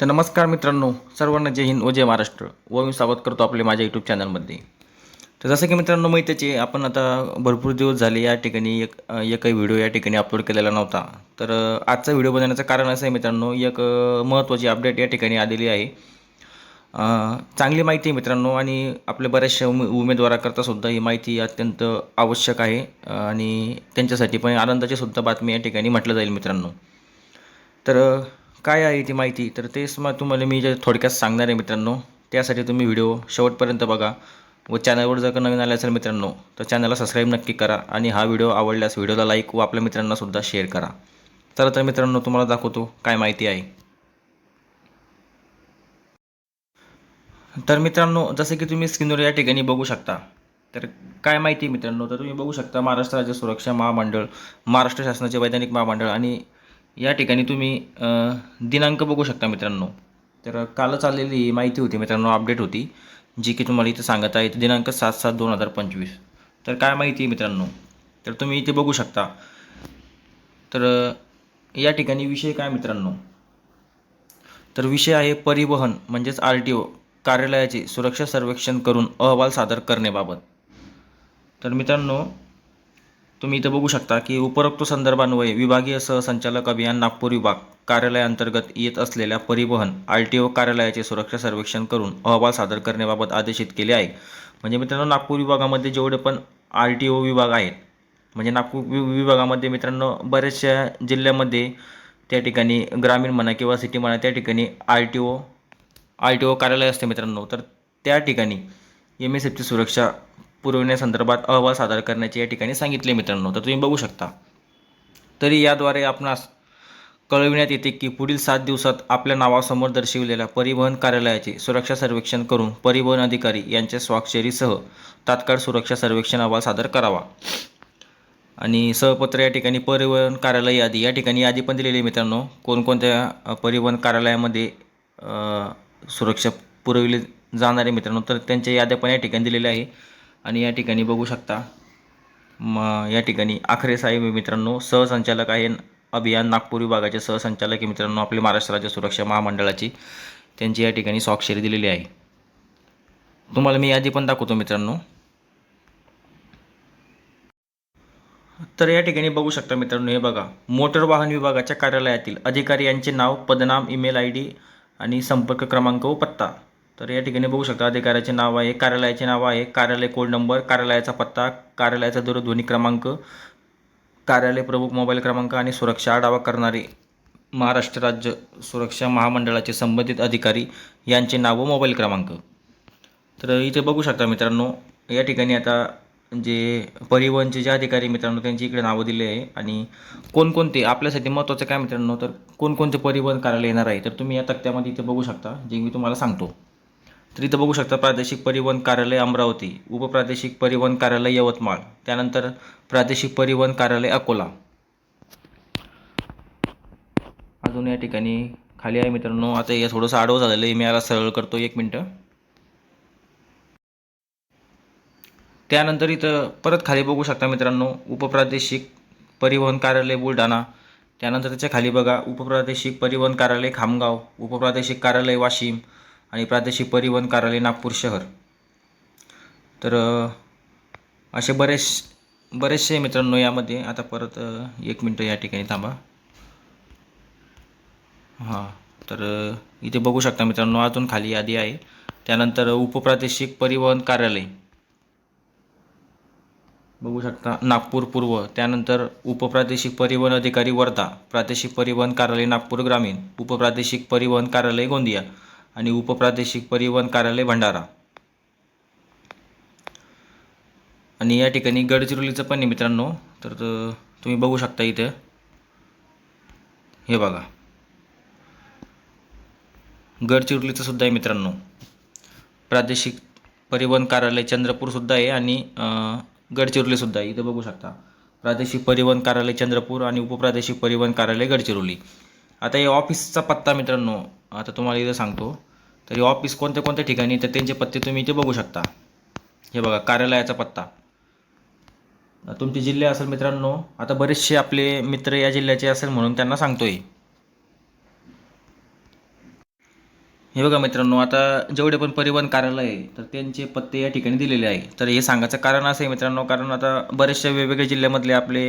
तर नमस्कार मित्रांनो सर्वांना जय हिंद व जय महाराष्ट्र. व मी स्वागत करतो आपले माझ्या यूट्यूब चॅनलमध्ये तर जसं की मित्रांनो माहितीचे आपण आता भरपूर दिवस झाले या ठिकाणी एक एकही व्हिडिओ या ठिकाणी अपलोड केलेला नव्हता. तर आजचा व्हिडिओ बनवण्याचं कारण असं आहे मित्रांनो एक महत्त्वाची अपडेट या ठिकाणी आलेली आहे. चांगली माहिती आहे मित्रांनो आणि आपल्या बऱ्याचशा उमे उमेदवाराकरता सुद्धा ही माहिती अत्यंत आवश्यक आहे. आणि त्यांच्यासाठी पण आनंदाची सुद्धा बातमी या ठिकाणी म्हटलं जाईल मित्रांनो. तर काय आहे ती माहिती? तर तेच मग तुम्हाला मी जे थोडक्यात सांगणार आहे मित्रांनो त्यासाठी तुम्ही व्हिडिओ शेवटपर्यंत बघा व चॅनलवर जर का नवीन आले असेल मित्रांनो तर चॅनलला सबस्क्राईब नक्की करा आणि हा व्हिडिओ आवडल्यास व्हिडिओला लाईक व आपल्या मित्रांनासुद्धा शेअर करा. चला तर मित्रांनो तुम्हाला दाखवतो काय माहिती आहे. तर मित्रांनो जसं की तुम्ही स्क्रीनवर या ठिकाणी बघू शकता. तर काय माहिती आहे मित्रांनो? तर तुम्ही बघू शकता महाराष्ट्र राज्य सुरक्षा महामंडळ महाराष्ट्र शासनाचे वैधानिक महामंडळ आणि या ठिकाणी तुम्ही दिनांक बघू शकता मित्रांनो. तर कालच आलेली ही माहिती होती मित्रांनो अपडेट होती जी की तुम्हाला इथे सांगत आहे दिनांक सात सात दोन हजार पंचवीस. तर काय माहिती आहे मित्रांनो? तर तुम्ही इथे बघू शकता. तर या ठिकाणी विषय काय मित्रांनो? तर विषय आहे परिवहन म्हणजेच आर टी ओ कार्यालयाचे सुरक्षा सर्वेक्षण करून अहवाल सादर करण्याबाबत. तर मित्रांनो तुम्ही इथं बघू शकता की उपरोक्त संदर्भान्वये विभागीय सहसंचालक अभियान नागपूर विभाग कार्यालयाअंतर्गत येत असलेल्या परिवहन आर टी ओ कार्यालयाचे सुरक्षा सर्वेक्षण करून अहवाल सादर करण्याबाबत आदेशित केले आहे. म्हणजे मित्रांनो नागपूर विभागामध्ये जेवढे पण आर टी ओ विभाग आहेत म्हणजे नागपूर वि विभागामध्ये मित्रांनो बऱ्याचशा जिल्ह्यामध्ये त्या ठिकाणी ग्रामीण म्हणा किंवा सिटी म्हणा त्या ठिकाणी R T O R T O कार्यालय असते मित्रांनो. तर त्या ठिकाणी एम एस एफची सुरक्षा पुरवण्यासंदर्भात अहवाल सादर करण्याचे या ठिकाणी सांगितले मित्रांनो. तर तुम्ही बघू शकता. तरी याद्वारे आपणास कळविण्यात येते की पुढील सात दिवसात आपल्या नावासमोर दर्शविलेल्या परिवहन कार्यालयाचे सुरक्षा सर्वेक्षण करून परिवहन अधिकारी यांच्या स्वाक्षरीसह तात्काळ सुरक्षा सर्वेक्षण अहवाल सादर करावा. आणि सहपत्र या ठिकाणी परिवहन कार्यालय यादी या ठिकाणी यादी पण दिलेली आहे मित्रांनो. कोणकोणत्या परिवहन कार्यालयामध्ये सुरक्षा पुरविली जाणारे मित्रांनो तर त्यांच्या याद्या पण या ठिकाणी दिलेल्या आहे. आणि या ठिकाणी बघू शकता. म या ठिकाणी आखरे साहेब मित्रांनो सहसंचालक आहे अभियान नागपूर विभागाचे सहसंचालक आहे मित्रांनो आपले महाराष्ट्र राज्य सुरक्षा महामंडळाची. त्यांची या ठिकाणी स्वाक्षरी दिलेली आहे. तुम्हाला मी यादी पण दाखवतो मित्रांनो. तर या ठिकाणी बघू शकता मित्रांनो हे बघा. मोटर वाहन विभागाच्या कार्यालयातील अधिकारी यांचे नाव पदनाम ईमेल आय डी आणि संपर्क क्रमांक व पत्ता. तर या ठिकाणी बघू शकता अधिकाऱ्याचे नाव आहे कार्यालयाचे नाव आहे कार्यालय कोड नंबर कार्यालयाचा पत्ता कार्यालयाचा दूरध्वनी क्रमांक कार्यालय प्रमुख मोबाईल क्रमांक आणि सुरक्षा आढावा करणारे महाराष्ट्र राज्य सुरक्षा महामंडळाचे संबंधित अधिकारी यांचे नाव व मोबाईल क्रमांक. तर इथे बघू शकता मित्रांनो या ठिकाणी आता जे परिवहनचे जे अधिकारी मित्रांनो त्यांची इकडे नावं दिले आहे आणि कोणकोणते आपल्यासाठी महत्त्वाचं काय मित्रांनो तर कोणकोणते परिवहन कार्यालय येणार आहे तर तुम्ही या तक्त्यामध्ये इथे बघू शकता जे मी तुम्हाला सांगतो. तर इथं बघू शकता प्रादेशिक परिवहन कार्यालय अमरावती उपप्रादेशिक परिवहन कार्यालय यवतमाळ त्यानंतर प्रादेशिक परिवहन कार्यालय अकोला. अजून या ठिकाणी खाली आहे मित्रांनो आता या थोडंसं आडवं झालेलं आहे मी याला सरळ करतो एक मिनटं. त्यानंतर इथं परत खाली बघू शकता मित्रांनो उपप्रादेशिक परिवहन कार्यालय बुलढाणा त्यानंतर त्याच्याखाली बघा उपप्रादेशिक परिवहन कार्यालय खामगाव उपप्रादेशिक कार्यालय वाशिम आणि प्रादेशिक परिवहन कार्यालय नागपूर शहर. तर असे बरेच बरेचसे मित्रांनो यामध्ये आता परत एक मिनटं या ठिकाणी थांबा. हां तर इथे बघू शकता मित्रांनो अजून खाली यादी आहे. त्यानंतर उपप्रादेशिक परिवहन कार्यालय. बघू शकता नागपूर पूर्व. त्यानंतर उपप्रादेशिक परिवहन अधिकारी वर्धा. प्रादेशिक परिवहन कार्यालय नागपूर ग्रामीण. उपप्रादेशिक परिवहन कार्यालय गोंदिया. आणि उपप्रादेशिक परिवहन कार्यालय भंडारा. आणि या ठिकाणी गडचिरोलीचं पण आहे मित्रांनो. तर तुम्ही बघू शकता इथे. हे बघा. गडचिरोलीचं सुद्धा आहे मित्रांनो. प्रादेशिक परिवहन कार्यालय चंद्रपूरसुद्धा आहे आणि गडचिरोलीसुद्धा आहे. इथं बघू शकता. प्रादेशिक परिवहन कार्यालय चंद्रपूर आणि उपप्रादेशिक परिवहन कार्यालय गडचिरोली. आता या ऑफिसचा पत्ता मित्रांनो. आता तुम्हाला इथं सांगतो. तर हे ऑफिस कोणत्या कोणत्या ठिकाणी तर त्यांचे पत्ते तुम्ही इथे बघू शकता. हे बघा कार्यालयाचा पत्ता. तुमचे जिल्हे असेल मित्रांनो आता बरेचसे आपले मित्र या जिल्ह्याचे असेल म्हणून त्यांना सांगतोय. हे बघा मित्रांनो आता जेवढे पण परिवहन कार्यालय आहे तर त्यांचे पत्ते या ठिकाणी दिलेले आहे. तर हे सांगायचं कारण असं आहे मित्रांनो कारण आता बरेचशा वेगवेगळ्या जिल्ह्यामधले आपले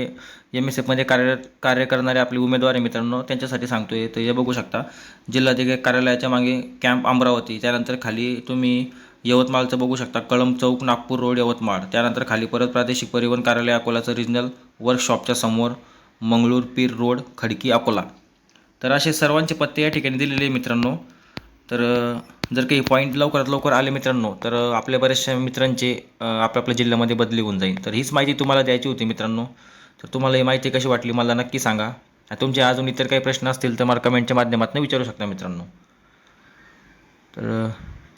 एम एस एफमध्ये कार्य कार्य करणारे आपले उमेदवार आहे मित्रांनो त्यांच्यासाठी सांगतो आहे तर हे बघू शकता जिल्हाधिकारी कार्यालयाच्या मागे कॅम्प अमरावती त्यानंतर खाली तुम्ही यवतमाळचं बघू शकता कळंब चौक नागपूर रोड यवतमाळ. त्यानंतर खाली परत प्रादेशिक परिवहन कार्यालय अकोलाचं रिजनल वर्कशॉपच्या समोर मंगळूर पीर रोड खडकी अकोला. तर असे सर्वांचे पत्ते या ठिकाणी दिलेले आहे मित्रांनो. तर जर काही पॉईंट लवकरात लवकर आले मित्रांनो तर आपल्या बऱ्याचशा मित्रांचे आपल्या आपल्या जिल्ह्यामध्ये बदली होऊन जाईल. तर हीच माहिती तुम्हाला द्यायची होती मित्रांनो. तर तुम्हाला ही माहिती कशी वाटली मला नक्की सांगा. तुमचे अजून इतर काही प्रश्न असतील तर मला कमेंटच्या माध्यमातून विचारू शकता मित्रांनो. तर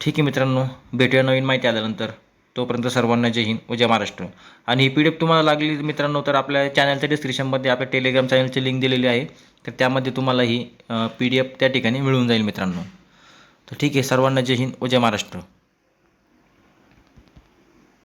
ठीक आहे मित्रांनो. भेटूया नवीन माहिती आल्यानंतर. तोपर्यंत सर्वांना जय हिंद व जय महाराष्ट्र. आणि ही पी डी एफ तुम्हाला लागली मित्रांनो तर आपल्या चॅनलच्या डिस्क्रिप्शनमध्ये आपल्या टेलिग्राम चॅनलची लिंक दिलेली आहे. तर त्यामध्ये तुम्हाला ही पी डी एफ त्या ठिकाणी मिळून जाईल मित्रांनो. तर ठीक आहे सर्वांना जय हिंद व जय महाराष्ट्र.